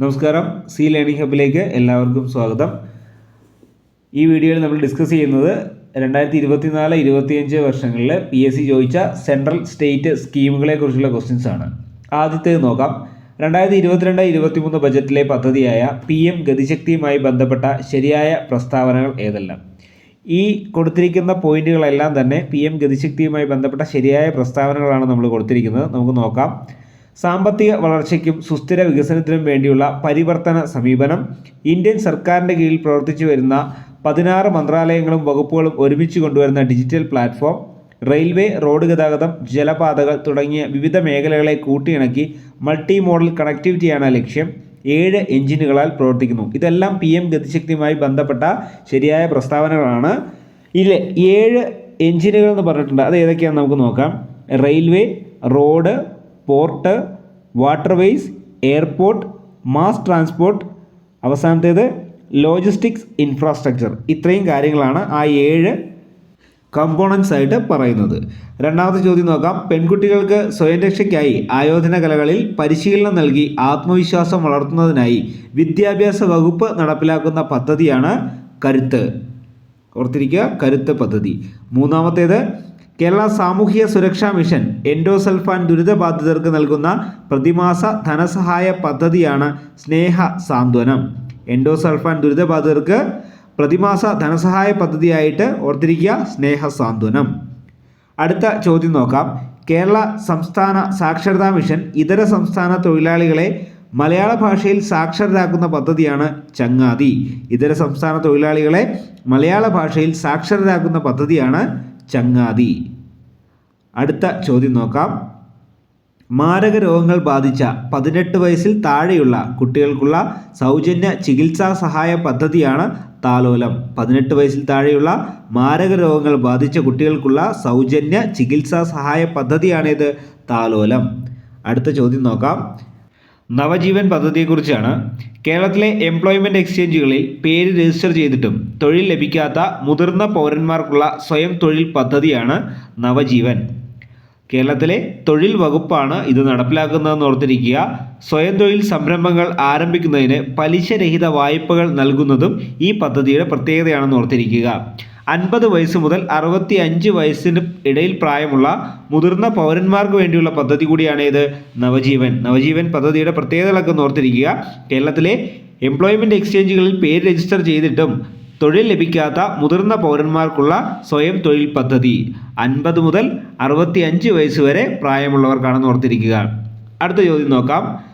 നമസ്കാരം. C learning ഹബിലേക്ക് എല്ലാവർക്കും സ്വാഗതം. ഈ വീഡിയോയിൽ നമ്മൾ ഡിസ്കസ് ചെയ്യുന്നത് രണ്ടായിരത്തി ഇരുപത്തിനാല് ഇരുപത്തിയഞ്ച് വർഷങ്ങളിൽ പി എസ് സി ചോദിച്ച സെൻട്രൽ സ്റ്റേറ്റ് സ്കീമുകളെ കുറിച്ചുള്ള ക്വസ്റ്റ്യൻസ് ആണ്. ആദ്യത്തേത് നോക്കാം. രണ്ടായിരത്തി ഇരുപത്തിരണ്ട് ഇരുപത്തിമൂന്ന് ബജറ്റിലെ പദ്ധതിയായ പി എം ഗതിശക്തിയുമായി ബന്ധപ്പെട്ട ശരിയായ പ്രസ്താവനകൾ ഏതെല്ലാം? ഈ കൊടുത്തിരിക്കുന്ന പോയിന്റുകളെല്ലാം തന്നെ പി എം ഗതിശക്തിയുമായി ബന്ധപ്പെട്ട ശരിയായ പ്രസ്താവനകളാണ് നമ്മൾ കൊടുത്തിരിക്കുന്നത്. നമുക്ക് നോക്കാം. സാമ്പത്തിക വളർച്ചയ്ക്കും സുസ്ഥിര വികസനത്തിനും വേണ്ടിയുള്ള പരിവർത്തന സമീപനം ഇന്ത്യൻ സർക്കാരിന്റെ കീഴിൽ പ്രവർത്തിച്ചു വരുന്ന പതിനാറ് മന്ത്രാലയങ്ങളും വകുപ്പുകളും ഒരുമിച്ച് കൊണ്ടുവരുന്ന ഡിജിറ്റൽ പ്ലാറ്റ്ഫോം റെയിൽവേ റോഡ് ഗതാഗതം ജലപാതകൾ തുടങ്ങിയ വിവിധ മേഖലകളെ കൂട്ടിയിണക്കി മൾട്ടി മോഡൽ കണക്ടിവിറ്റിയാണ് ലക്ഷ്യം. ഏഴ് എഞ്ചിനുകളാൽ പ്രവർത്തിക്കുന്നു. ഇതെല്ലാം പി എം ഗതിശക്തിയുമായി ബന്ധപ്പെട്ട ശരിയായ പ്രസ്താവനകളാണ്. ഇതിലെ ഏഴ് എഞ്ചിനുകൾ എന്ന് പറഞ്ഞിട്ടുണ്ട്. അത് ഏതൊക്കെയാണെന്ന് നമുക്ക് നോക്കാം. Railway road port waterways airport mass transport അവസാനത്തേത് ലോജിസ്റ്റിക്സ് ഇൻഫ്രാസ്ട്രക്ചർ. ഇത്രയും കാര്യങ്ങളാണ് ആ ഏഴ് കമ്പോണൻസ് ആയിട്ട് പറയുന്നത്. രണ്ടാമത്തെ ചോദ്യം നോക്കാം. പെൺകുട്ടികൾക്ക് സ്വയം രക്ഷയ്ക്കായി ആയോധന കലകളിൽ പരിശീലനം നൽകി ആത്മവിശ്വാസം വളർത്തുന്നതിനായി വിദ്യാഭ്യാസ വകുപ്പ് നടപ്പിലാക്കുന്ന പദ്ധതിയാണ് കരുത്ത്. ഓർത്തിരിക്കുക കരുത്ത് പദ്ധതി. മൂന്നാമത്തേത് കേരള സാമൂഹിക സുരക്ഷാ മിഷൻ എൻഡോസൾഫാൻ ദുരിതബാധിതർക്ക് നൽകുന്ന പ്രതിമാസ ധനസഹായ പദ്ധതിയാണ് സ്നേഹ സാന്ത്വനം. എൻഡോസൾഫാൻ ദുരിതബാധിതർക്ക് പ്രതിമാസ ധനസഹായ പദ്ധതിയായിട്ട് ഓർത്തിരിക്കുക സ്നേഹ സാന്ത്വനം. അടുത്ത ചോദ്യം നോക്കാം. കേരള സംസ്ഥാന സാക്ഷരതാ മിഷൻ ഇതര സംസ്ഥാന തൊഴിലാളികളെ മലയാള ഭാഷയിൽ സാക്ഷരരാക്കുന്ന പദ്ധതിയാണ് ചങ്ങാതി. ഇതര സംസ്ഥാന തൊഴിലാളികളെ മലയാള ഭാഷയിൽ സാക്ഷരരാക്കുന്ന പദ്ധതിയാണ് ചങ്ങാതി. അടുത്ത ചോദ്യം നോക്കാം. മാരക രോഗങ്ങൾ ബാധിച്ച പതിനെട്ട് വയസ്സിൽ താഴെയുള്ള കുട്ടികൾക്കുള്ള സൗജന്യ ചികിത്സാ സഹായ പദ്ധതിയാണ് താലോലം. പതിനെട്ട് വയസ്സിൽ താഴെയുള്ള മാരക രോഗങ്ങൾ ബാധിച്ച കുട്ടികൾക്കുള്ള സൗജന്യ ചികിത്സാ സഹായ പദ്ധതിയാണേത് താലോലം. അടുത്ത ചോദ്യം നോക്കാം. നവജീവൻ പദ്ധതിയെക്കുറിച്ചാണ് കേരളത്തിലെ എംപ്ലോയ്മെന്റ് എക്സ്ചേഞ്ചുകളിൽ പേര് രജിസ്റ്റർ ചെയ്തിട്ടും തൊഴിൽ ലഭിക്കാത്ത മുതിർന്ന പൗരന്മാർക്കുള്ള സ്വയം തൊഴിൽ പദ്ധതിയാണ് നവജീവൻ. കേരളത്തിലെ തൊഴിൽ വകുപ്പാണ് ഇത് നടപ്പിലാക്കുന്നതെന്ന് ഓർത്തിരിക്കുക. സ്വയം തൊഴിൽ സംരംഭങ്ങൾ ആരംഭിക്കുന്നതിന് പലിശരഹിത വായ്പകൾ നൽകുന്നതും ഈ പദ്ധതിയുടെ പ്രത്യേകതയാണെന്ന് ഓർത്തിരിക്കുക. അൻപത് വയസ്സ് മുതൽ അറുപത്തി അഞ്ച് വയസ്സിന് ഇടയിൽ പ്രായമുള്ള മുതിർന്ന പൗരന്മാർക്ക് വേണ്ടിയുള്ള പദ്ധതി കൂടിയാണ് ഇത്. നവജീവൻ. നവജീവൻ പദ്ധതിയുടെ പ്രത്യേകതകളൊക്കെ ഓർത്തിരിക്കുക. കേരളത്തിലെ എംപ്ലോയ്മെന്റ് എക്സ്ചേഞ്ചുകളിൽ പേര് രജിസ്റ്റർ ചെയ്തിട്ടും തൊഴിൽ ലഭിക്കാത്ത മുതിർന്ന പൗരന്മാർക്കുള്ള സ്വയം തൊഴിൽ പദ്ധതി. അൻപത് മുതൽ അറുപത്തി അഞ്ച് വയസ്സ് വരെ പ്രായമുള്ളവർക്കാണെന്ന് ഓർത്തിരിക്കുക. അടുത്ത ചോദ്യം നോക്കാം.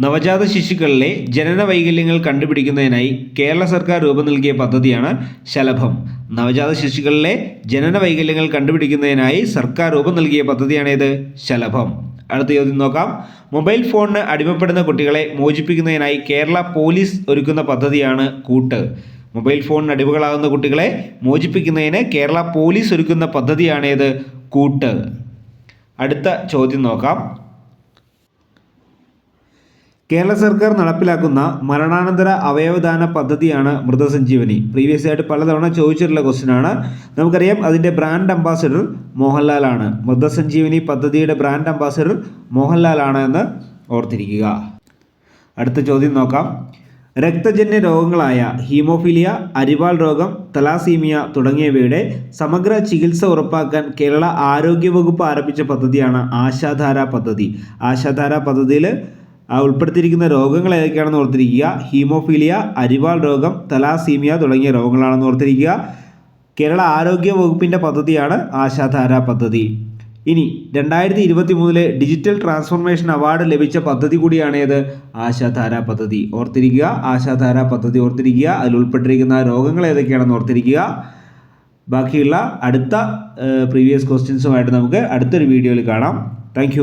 നവജാത ശിശുക്കളിലെ ജനന വൈകല്യങ്ങൾ കണ്ടുപിടിക്കുന്നതിനായി കേരള സർക്കാർ രൂപം നൽകിയ പദ്ധതിയാണ് ശലഭം. നവജാത ശിശുക്കളിലെ ജനന വൈകല്യങ്ങൾ കണ്ടുപിടിക്കുന്നതിനായി സർക്കാർ രൂപം നൽകിയ പദ്ധതിയാണേത് ശലഭം. അടുത്ത ചോദ്യം നോക്കാം. മൊബൈൽ ഫോണിന് അടിമപ്പെടുന്ന കുട്ടികളെ മോചിപ്പിക്കുന്നതിനായി കേരള പോലീസ് ഒരുക്കുന്ന പദ്ധതിയാണ് കൂട്ട്. മൊബൈൽ ഫോണിന് അടിമകളാകുന്ന കുട്ടികളെ മോചിപ്പിക്കുന്നതിന് കേരള പോലീസ് ഒരുക്കുന്ന പദ്ധതിയാണേത് കൂട്ട്. അടുത്ത ചോദ്യം നോക്കാം. കേരള സർക്കാർ നടപ്പിലാക്കുന്ന മരണാനന്തര അവയവദാന പദ്ധതിയാണ് മൃതസഞ്ജീവനി. പ്രീവിയസ് ആയിട്ട് പലതവണ ചോദിച്ചിട്ടുള്ള ക്വസ്റ്റ്യൻ ആണ്. നമുക്കറിയാം അതിന്റെ ബ്രാൻഡ് അംബാസിഡർ മോഹൻലാലാണ് മൃതസഞ്ജീവനി പദ്ധതിയുടെ ബ്രാൻഡ് അംബാസിഡർ മോഹൻലാലാണ് എന്ന് ഓർത്തിരിക്കുക. അടുത്ത ചോദ്യം നോക്കാം. രക്തജന്യ രോഗങ്ങളായ ഹീമോഫീലിയ അരിവാൾ രോഗം തലാസീമിയ തുടങ്ങിയവയുടെ സമഗ്ര ചികിത്സ ഉറപ്പാക്കാൻ കേരള ആരോഗ്യവകുപ്പ് ആരംഭിച്ച പദ്ധതിയാണ് ആശാധാര പദ്ധതി. ആശാധാര പദ്ധതിയിൽ ഉൾപ്പെടുത്തിയിരിക്കുന്ന രോഗങ്ങൾ ഏതൊക്കെയാണെന്ന് ഓർത്തിരിക്കുക. ഹീമോഫീലിയ അരിവാൾ രോഗം തലാസീമിയ തുടങ്ങിയ രോഗങ്ങളാണെന്ന് ഓർത്തിരിക്കുക. കേരള ആരോഗ്യ വകുപ്പിന്റെ പദ്ധതിയാണ് ആശാധാര പദ്ധതി. ഇനി രണ്ടായിരത്തി ഇരുപത്തി മൂന്നിലെ ഡിജിറ്റൽ ട്രാൻസ്ഫോർമേഷൻ അവാർഡ് ലഭിച്ച പദ്ധതി കൂടിയാണേത് ആശാധാര പദ്ധതി. ഓർത്തിരിക്കുക ആശാധാര പദ്ധതി ഓർത്തിരിക്കുക. അതിൽ ഉൾപ്പെട്ടിരിക്കുന്ന രോഗങ്ങൾ ഏതൊക്കെയാണെന്ന് ഓർത്തിരിക്കുക. ബാക്കിയുള്ള അടുത്ത പ്രീവിയസ് ക്വസ്റ്റ്യൻസുമായിട്ട് നമുക്ക് അടുത്തൊരു വീഡിയോയിൽ കാണാം. താങ്ക്